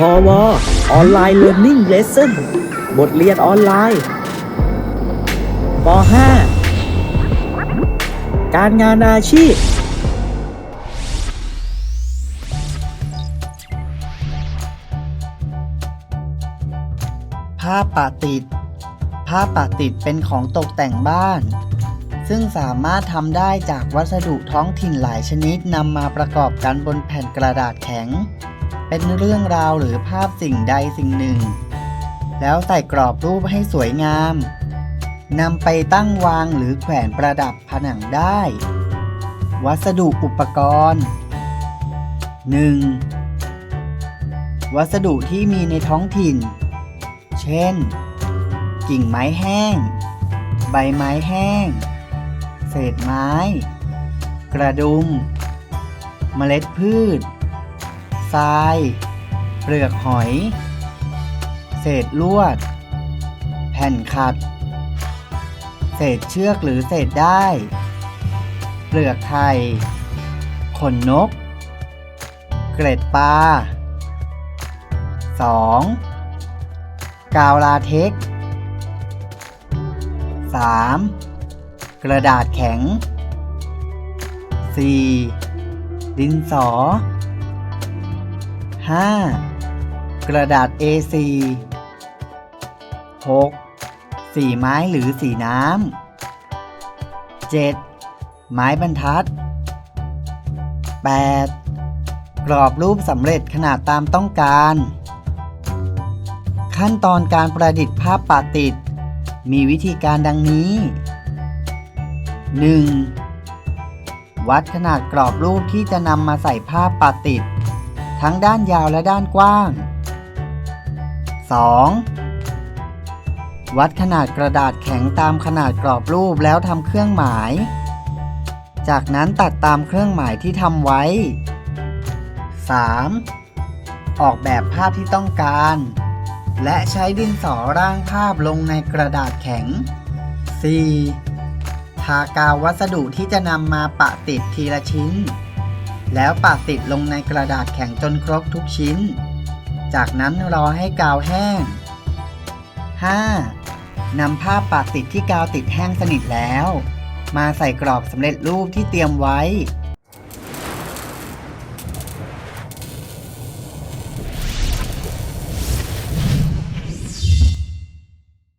พอวออนไลน์เรียน i ิ g เลส s o n บทเรียนออนไลน์ป .5 การงานอาชีพ ผ้าปะติด ผ้าปะติดเป็นของตกแต่งบ้าน ซึ่งสามารถทำได้จากวัสดุท้องถิ่นหลายชนิดนำมาประกอบกันบนแผ่นกระดาษแข็ง เป็นเรื่องราวหรือภาพสิ่งใดสิ่งหนึ่ง แล้วใส่กรอบรูปให้สวยงามนำไปตั้งวางหรือแขวนประดับผนังได้ วัสดุอุปกรณ์ 1. วัสดุที่มีในท้องถิ่น เช่น กิ่งไม้แห้ง ใบไม้แห้ง เศษไม้ กระดุม เมล็ดพืช ทราย เปลือกหอย เศษลวด แผ่นขัด เศษเชือกหรือเศษได้ เปลือกไข่ขนนก เกล็ดปลา 2. กาวลาเท็กซ์ 3. กระดาษแข็ง 4. ดินสอ 5. กระดาษ A4 6. สีไม้หรือสีน้ำ 7. ไม้บรรทัด 8. กรอบรูปสำเร็จขนาดตามต้องการ ขั้นตอนการประดิษฐ์ภาพปาติด มีวิธีการดังนี้ 1. วัดขนาดกรอบรูปที่จะนำมาใส่ภาพปาติด ทั้งด้านยาวและด้านกว้าง 2. วัดขนาดกระดาษแข็งตามขนาดกรอบรูปแล้วทำเครื่องหมาย จากนั้นตัดตามเครื่องหมายที่ทำไว้ 3. ออกแบบภาพที่ต้องการ และใช้ดินสอร่างภาพลงในกระดาษแข็ง 4. ทากาววัสดุที่จะนำมาปะติดทีละชิ้น แล้วปะติดลงในกระดาษแข็งจนครบทุกชิ้น จากนั้นรอให้กาวแห้ง 5. นำผ้าปะติดที่กาวติดแห้งสนิทแล้ว มาใส่กรอบสำเร็จรูปที่เตรียมไว้